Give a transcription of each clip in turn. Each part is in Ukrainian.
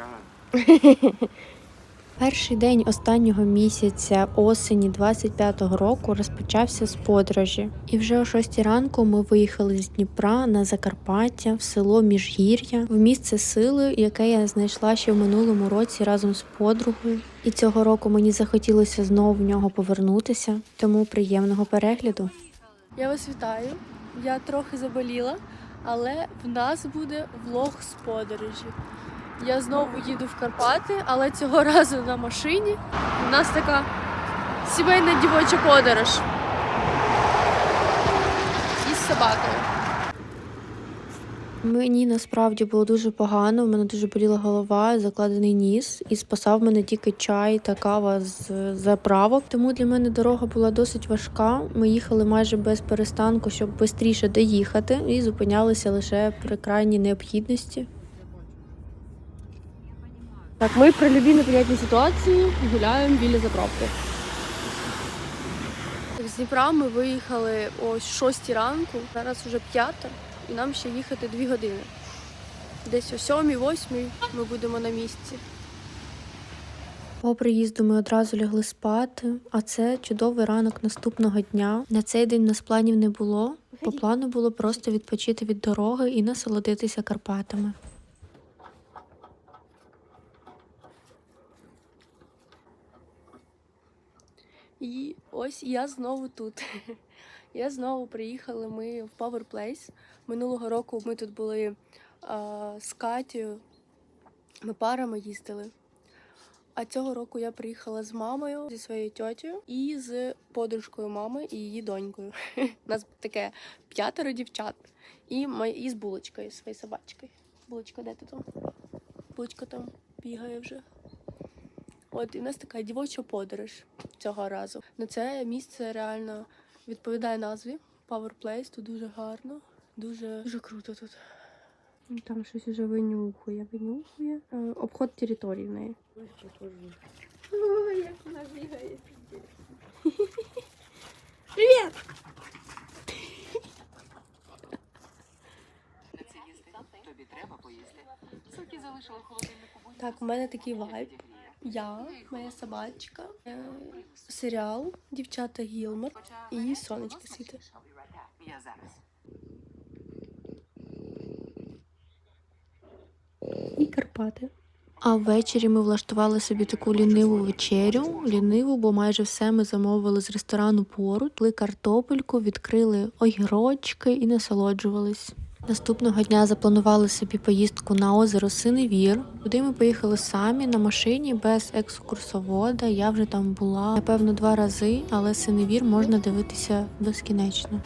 така. Перший день останнього місяця осені 25-го року розпочався з подорожі. І вже о 6 ранку ми виїхали з Дніпра на Закарпаття в село Міжгір'я, в місце сили, яке я знайшла ще в минулому році разом з подругою. І цього року мені захотілося знову в нього повернутися, тому приємного перегляду. Я вас вітаю. Я трохи заболіла, але в нас буде влог з подорожі. Я знову їду в Карпати, але цього разу на машині. У нас така сімейна дівоча подорож. Із собакою. Мені насправді було дуже погано. У мене дуже боліла голова, закладений ніс, і спасав мене тільки чай та кава з заправок. Тому для мене дорога була досить важка. Ми їхали майже без перестанку, щоб швидше доїхати, і зупинялися лише при крайній необхідності. Так, ми при любій непонятній ситуації гуляємо біля заправки. Так, з Дніпра ми виїхали о 6 ранку, зараз вже 5, і нам ще їхати 2 години. Десь о 7-8 ми будемо на місці. По приїзду ми одразу лягли спати, а це чудовий ранок наступного дня. На цей день у нас планів не було. По плану було просто відпочити від дороги і насолодитися Карпатами. І ось я знову тут. Я знову приїхала. Ми в Power Place. Минулого року ми тут були а, з Катєю. Ми парами їздили. А цього року я приїхала з мамою, зі своєю тьотєю і з подружкою мами і її донькою. У нас таке п'ятеро дівчат. І, і з булочкою, своєю собачкою. Булочка, де ти там? Булочка там бігає вже. От і в нас така дівоча подорож цього разу. На це місце реально відповідає назві Power Place. Тут дуже гарно, дуже, дуже круто тут. Там щось уже винюхує, винюхує. Е, Обход території в неї. Ой, як вона бігає. Привіт! Тобі треба поїсти. Соки залишила в холодильнику. Так, у мене такий вайб. Я, моя собачка, е, серіал Дівчата Гілмор і. Я зараз. І Карпати. А ввечері ми влаштували собі таку ліниву вечерю. Ліниву, бо майже все ми замовили з ресторану поруч, Пили картопельку, відкрили огірочки і насолоджувались. Наступного дня запланували собі поїздку на озеро Синевір, куди ми поїхали самі на машині без екскурсовода. Я вже там була напевно два рази, але Синевір можна дивитися безкінечно.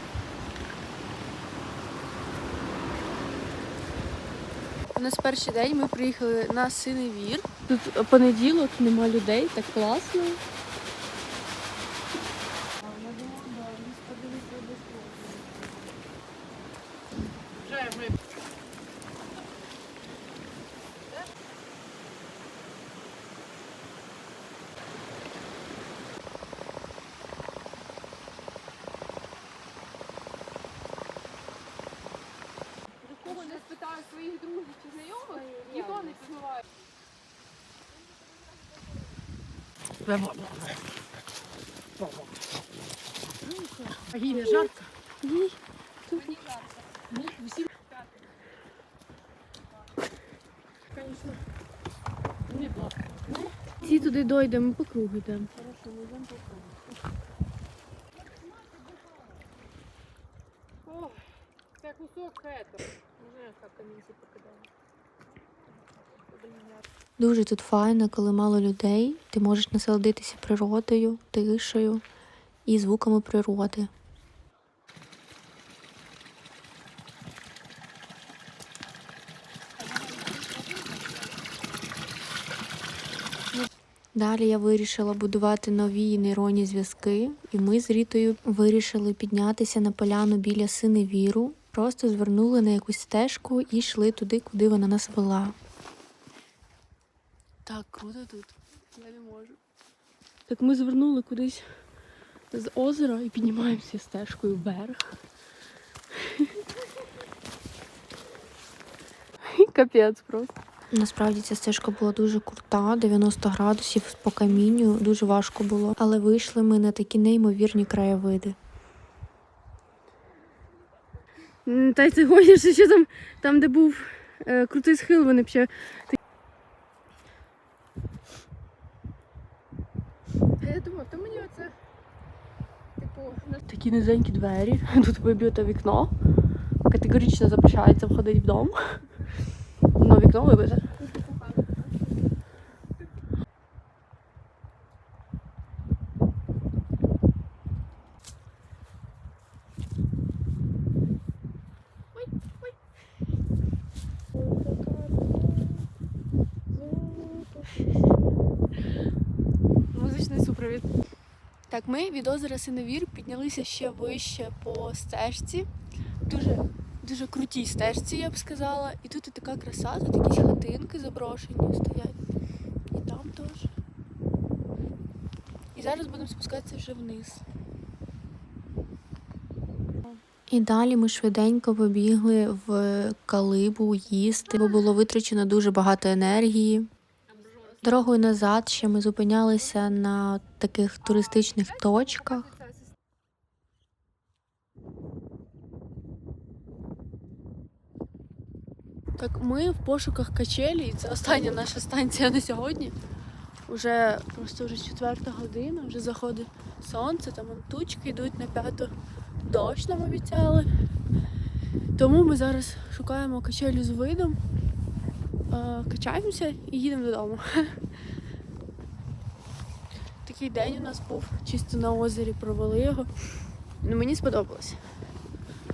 У нас перший день ми приїхали на Синевір. Тут понеділок, нема людей, так класно. Своїх друзів чи знайомих, ніхто не пізнаває. Агія, жарко. Ці туди дойдемо, по кругу йдемо. О, це кусок это. Не знаю, як камінці покидали. Дуже тут файно, коли мало людей. Ти можеш насолодитися природою, тишею і звуками природи. Далі я вирішила будувати нові нейронні зв'язки, і ми з Рітою вирішили піднятися на поляну біля Синевіру, просто звернули на якусь стежку і йшли туди, куди вона нас вела. Так, круто тут. Я не можу. Так ми звернули кудись з озера і піднімаємося стежкою вверх. Капець просто. Насправді ця стежка була дуже крута, 90 градусів по камінню, дуже важко було. Але вийшли ми на такі неймовірні краєвиди. Та й ти гонишся, що там, там де був е, крутий схил, вони б ще. А я думав, то мені оце, типу, на Такі низенькі двері, тут виб'єте вікно. Категорично запрещається входити в дом. Ну, вікно вибите. Так, ми від озера Синевір піднялися ще вище по стежці. Дуже, дуже крутій стежці, я б сказала. І тут і така краса, тут якісь хатинки заброшені стоять. І там теж. І зараз будемо спускатися вже вниз. І далі ми швиденько побігли в калибу їсти, бо було витрачено дуже багато енергії. Дорогою назад ще ми зупинялися на таких туристичних точках. Так, ми в пошуках качелі, і це остання наша станція на сьогодні. Уже просто вже четверта година, вже заходить сонце, там тучки йдуть на п'яту. Дощ нам обіцяли. Тому ми зараз шукаємо качелю з видом, качаємося і їдемо додому. Такий день у нас був, чисто на озері провели його. Ну, мені сподобалось.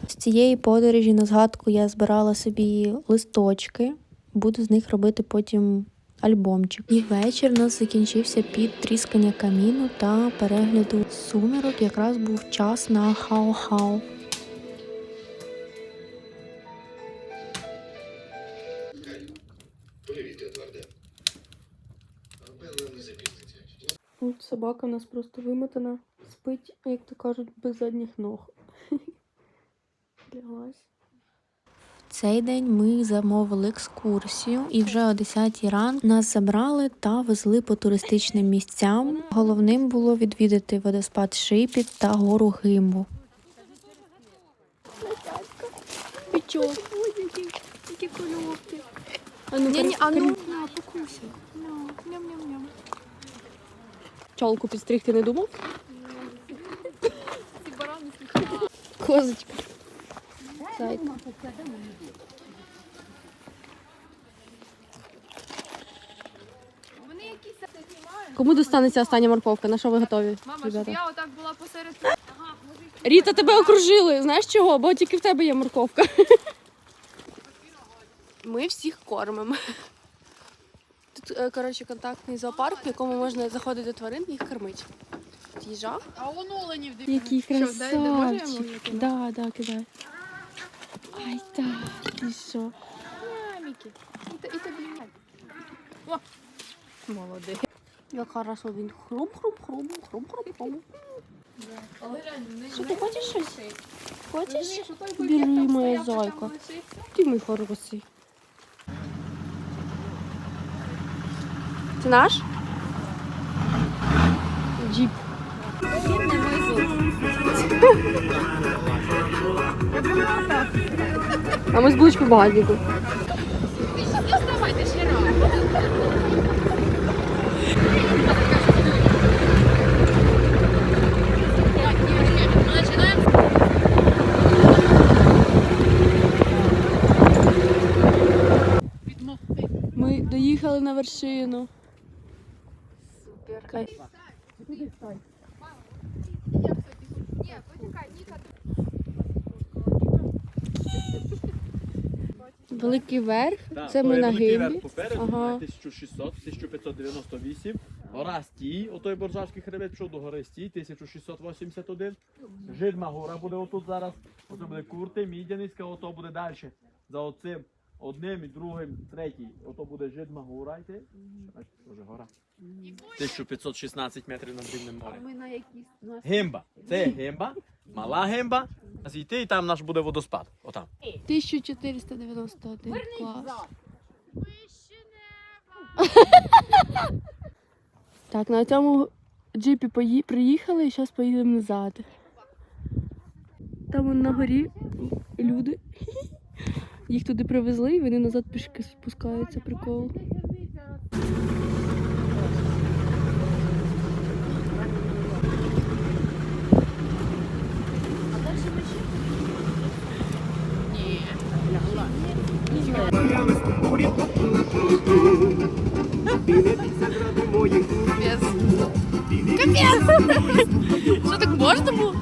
З цієї подорожі на згадку я збирала собі листочки, буду з них робити потім альбомчик. І вечір у нас закінчився під тріскання каміну та перегляду сумірок. Якраз був час на хау-хау. Собака у нас просто вимотана, спить, як то кажуть, без задніх ног. Ляглась. Цей день ми замовили екскурсію, і вже о 10 ранку нас забрали та везли по туристичним місцям. Головним було відвідати водоспад Шипіт та гору Гимбу. Пічок. Які кольовки. А ну, Ні, ні, а ну. на, покуся. Чолку підстригти не думав? Ці барани Козочка. Зайка. Кому достанеться остання морковка? На що ви готові? Мама, щоб я отак була посеред. Ага, може Ріта, тебе окружили. Знаєш чого? Бо тільки в тебе є морковка. Ми всіх кормимо. Е, коротше, контактний зоопарк, в якому можна заходити до тварин і їх кормити. Їжа. А он оленів Який Що, дай- дай- може я красавчик. Да, да, кидай. Ай, так, ти що? Маміки. І, тобі. О! Молодець. Як хорошо він хрум, хрум, хрум, хрум, хрум, хрум. Але реально, не Що ти хочеш щось? Хочеш? Бери, моя зайка. Ти мій хороший. Це наш? Джіп. А ми з булочкою в багажнику. Ми доїхали на вершину. Кайф. Великий верх. Так, Це то ми є на великий верх попереду, Ага. 1600, 1598. Гора Стій, отой Боржавський хребет, пішов до гори Стій, 1681. Жидма гора буде отут зараз. Ото буде Курти, Мідяницька, ото буде далі. За оцим одним і другим, третій. Ото буде Жидма гора. йти. Бачите, Тоже гора. 1516 метрів над рівнем морем. Ми на якісь... на Гимба. Це гимба, мала гимба. А звідти і там наш буде водоспад. Отам. 1491 клас. Так, на цьому джипі пої- приїхали і зараз поїдемо назад. Там на горі люди. Їх туди привезли і вони назад пішки спускаються. Прикол. Що так можна було?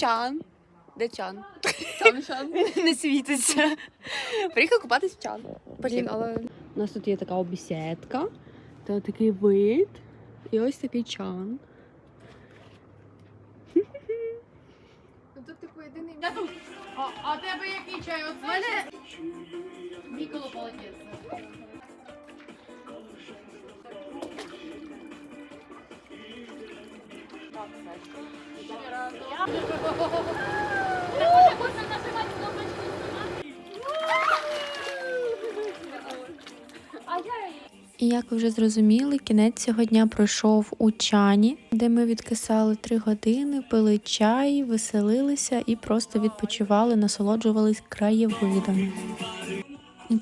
Чан. Де Чан? Там Чан. Не світиться. Приїхали купатись в Чан. Блін, але у нас тут є така обісідка, та такий вид. І ось такий чан. Ну тут типу єдиний. Я тут. А, а тебе який чай? От мене. Ніколо полотенце. І як ви вже зрозуміли, кінець цього дня пройшов у чані, де ми відкисали три години, пили чай, веселилися і просто відпочивали, насолоджувались краєвидами.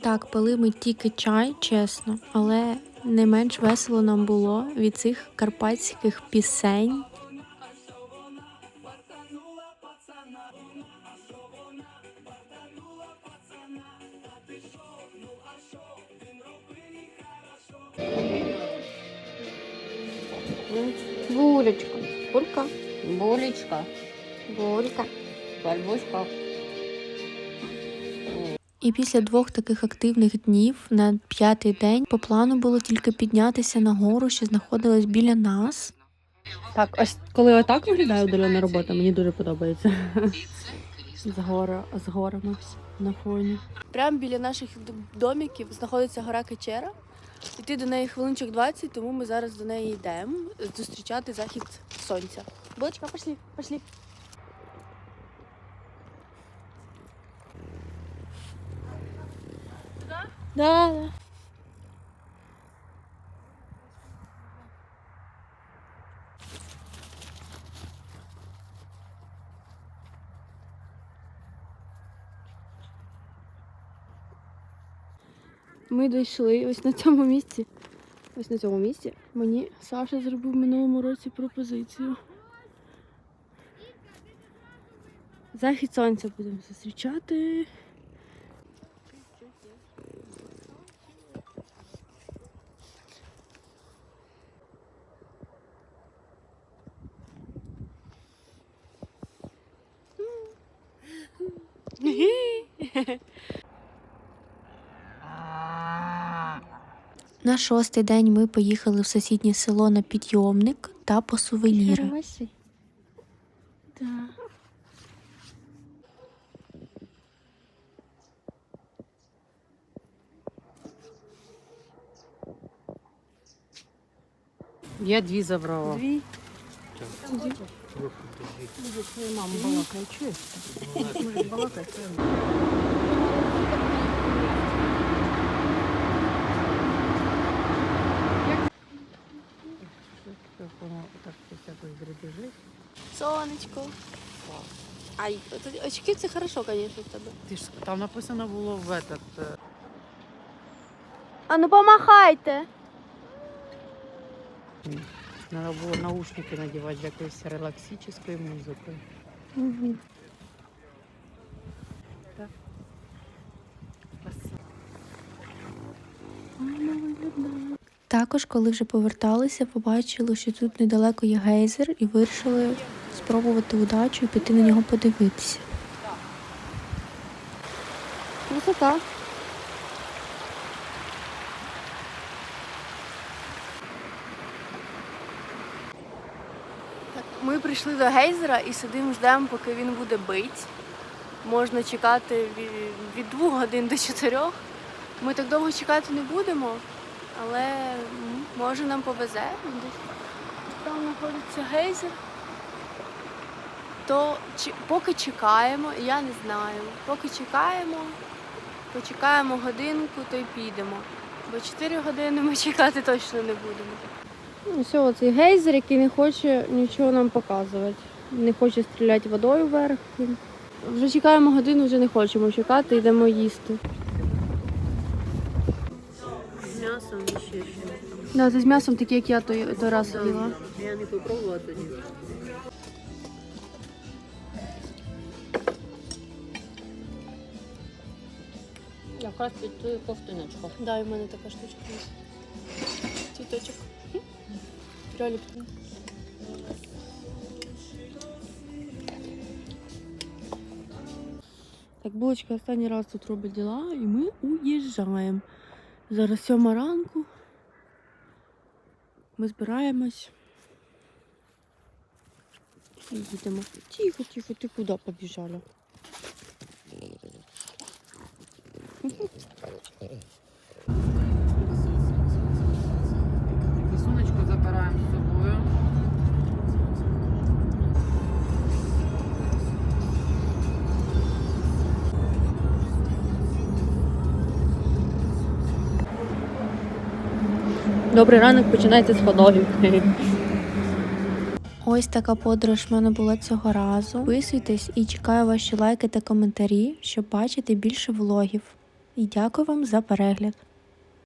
Так, пили ми тільки чай, чесно, але не менш весело нам було від цих карпатських пісень. Булечка. Булька. Булечка, Булька. бальбушка. І після двох таких активних днів на п'ятий день по плану було тільки піднятися на гору, що знаходилась біля нас. Так, ось коли отак виглядає удалена робота, мені дуже подобається. З, гора, з горами на фоні. Прямо біля наших домиків знаходиться гора Качера. Йти до неї хвилинчик 20, тому ми зараз до неї йдемо зустрічати захід сонця. Булочка, пошли, пошли. Да, да. Ми дійшли ось на цьому місці. Ось на цьому місці мені Саша зробив минулому році пропозицію. Захід сонця будемо зустрічати. На шостий день ми поїхали в сусіднє село на підйомник та по сувеніри. Я дві забрала. Дві. Мама балакає, чуєш? Може, балакає, Так, всякої дребежить. Сонечко. Ай, от очки це хорошо, звісно, в тебе. Ти ж там написано було в этот. е, А ну помахайте. Надо було наушники надівати для якоїсь релаксичної музики. Так. Також, коли вже поверталися, побачили, що тут недалеко є гейзер, і вирішили спробувати удачу і піти на нього подивитися. Красота. Ми прийшли до гейзера і сидимо, ждемо, поки він буде бить. Можна чекати від 2 годин до 4. Ми так довго чекати не будемо, але може нам повезе. Там знаходиться гейзер. То чи- поки чекаємо, я не знаю. Поки чекаємо, почекаємо годинку, то й підемо. Бо 4 години ми чекати точно не будемо. Ну, все, оцей гейзер, який не хоче нічого нам показувати. Не хоче стріляти водою вверх. Вже чекаємо годину, вже не хочемо чекати, йдемо їсти. М'ясом і ще щось. Да, це з м'ясом таке, як я той, той раз їла. Я не попробувала тоді. Якраз під ту ковтиночку. Да, і в мене така штучка є. Цвіточок. Реально. прикольно. Так, булочка останній раз тут робить діла, і ми уїжджаємо. Зараз сьома ранку. Ми збираємось. І їдемо. Тихо, тихо, ти куди побіжала? Добрий ранок починається з ходогів. Ось така подорож в мене була цього разу. Підписуйтесь і чекаю ваші лайки та коментарі, щоб бачити більше влогів. І дякую вам за перегляд.